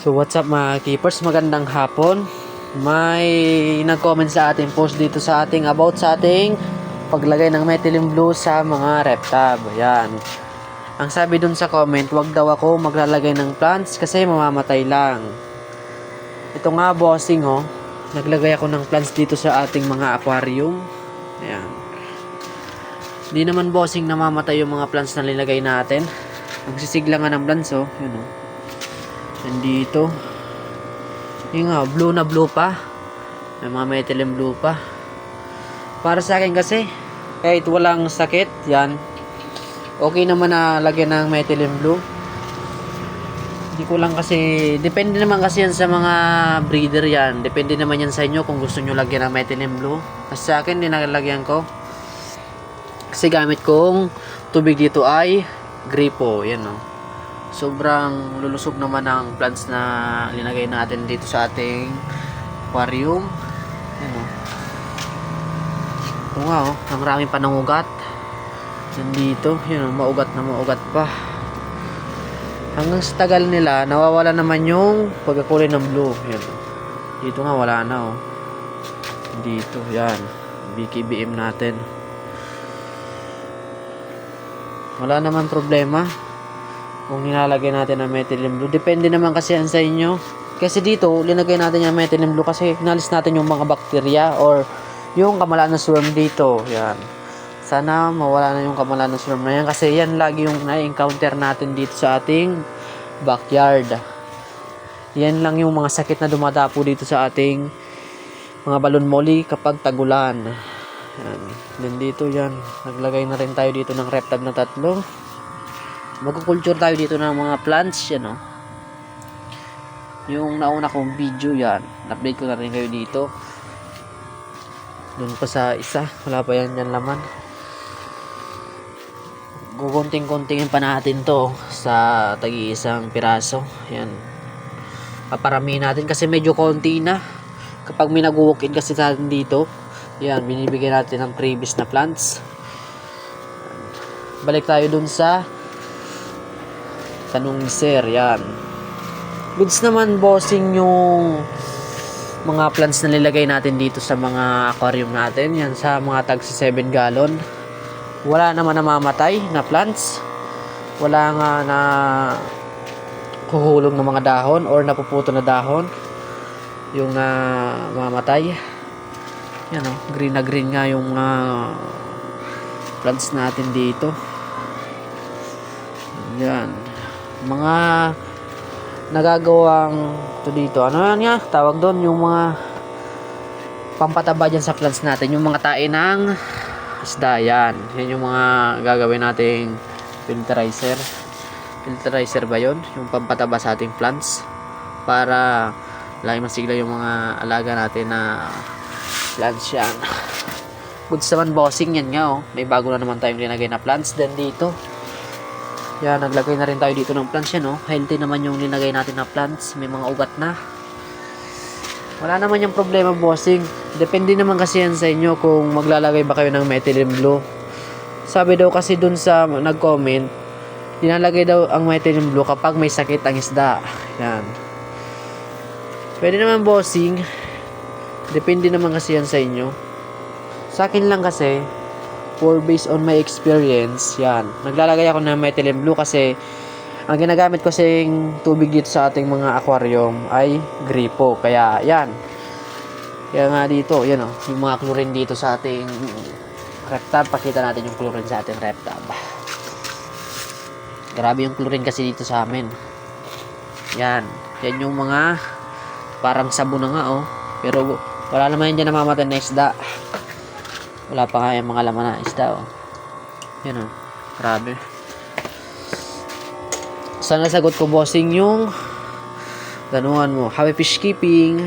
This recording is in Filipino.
So what's up mga keepers, magandang hapon. May nag-comment sa ating post dito sa ating about sa ating paglagay ng methylene blue sa mga reptab. Ayan. Ang sabi dun sa comment, wag daw ako maglalagay ng plants kasi mamamatay lang. Ito nga bossing oh, naglagay ako ng plants dito sa ating mga aquarium. Ayan. Hindi naman bossing namamatay yung mga plants na nilagay natin. Ang sisigla nga ng plants oh, yun oh. Nandito. Yung nga, blue na blue pa. May mga methylene blue pa. Para sa akin kasi, kahit walang sakit, yan. Okay naman na lagyan ng methylene blue. Hindi ko lang kasi, depende naman kasi yan sa mga breeder yan. Depende naman yan sa inyo kung gusto nyo lagyan ng methylene blue. Kasi sa akin, dinalagyan ko. Kasi gamit kong tubig dito ay gripo. Yan o. Sobrang lulusog naman ang plants na linagay natin dito sa ating aquarium. Yan o. Ito nga o. Ang maraming panangugat. Nandito. Yan o. Maugat na maugat pa. Hanggang sa tagal nila, nawawala naman yung pagkakulay ng blue. Yan o. Dito nga wala na o. Dito. Yan. BKBM natin. Wala naman problema kung nilalagay natin ang methylene blue. Depende naman kasi yan sa inyo. Kasi dito, linagay natin yung methylene blue kasi inalis natin yung mga bakterya or yung kamalaan ng swarm dito. Yan. Sana mawala na yung kamalaan ng swarm na yan kasi yan lagi yung na-encounter natin dito sa ating backyard. Yan lang yung mga sakit na dumadapo dito sa ating mga balon molly kapag tagulan. Yan. Then dito yan. Naglagay na rin tayo dito ng reptab na tatlo. Magkukulture tayo dito ng mga plants. Yan o. Yung nauna kong video yan. Update ko na rin kayo dito. Doon pa sa isa. Wala pa yan yan laman. Gugunting-kuntingin pa natin to sa tagi-isang piraso. Yan. Paparamihin natin kasi medyo konti na. Kapag may nag-walk-in kasi sa atin dito, yan, binibigyan natin ng previous na plants. Balik tayo dun sa tanong ni Sir, yan. Goods naman bossing yung mga plants na nilagay natin dito sa mga aquarium natin. Yan, sa mga tag sa 7 gallon. Wala naman namamatay na plants. Wala nga na kuhulog ng mga dahon or napuputo na dahon yung na mamatay. Yan o, green na green nga yung mga plants natin dito. Yan. Mga nagagawang to dito. Ano yan nga? Tawag doon yung mga pampataba dyan sa plants natin. Yung mga tae ng isda. Yan. Yan yung mga gagawin nating filterizer. Filterizer ba yon Yung pampataba sa ating plants. Para lagi masigla yung mga alaga natin na plants yan. Goods naman bossing yan nga oh. May bago na naman tayong linagay na plants din dito. Yan, naglagay na rin tayo dito ng plants yan oh. Healthy naman yung linagay natin na plants. May mga ugat na. Wala naman yung problema bossing. Depende naman kasi yan sa inyo kung maglalagay ba kayo ng methylene blue. Sabi daw kasi dun sa nag-comment, dinalagay daw ang methylene blue kapag may sakit ang isda. Yan. Pwede naman bossing. Depende naman kasi yan sa inyo. Sa akin lang kasi, for based on my experience, yan. Naglalagay ako ng methylene blue kasi ang ginagamit ko kasing tubig dito sa ating mga aquarium ay gripo. Kaya yan. Kaya nga dito, yan o, yung mga chlorine dito sa ating reptab. Pakita natin yung chlorine sa ating reptab. Grabe yung chlorine kasi dito sa amin. Yan. Yan yung mga parang sabon na nga oh. Pero wala naman yan dyan namamatay na isda. Wala pa yung mga laman na isda, oh. Yan, oh. Grabe. Sana sagot ko, bossing, yung tanungan mo. Happy fish keeping.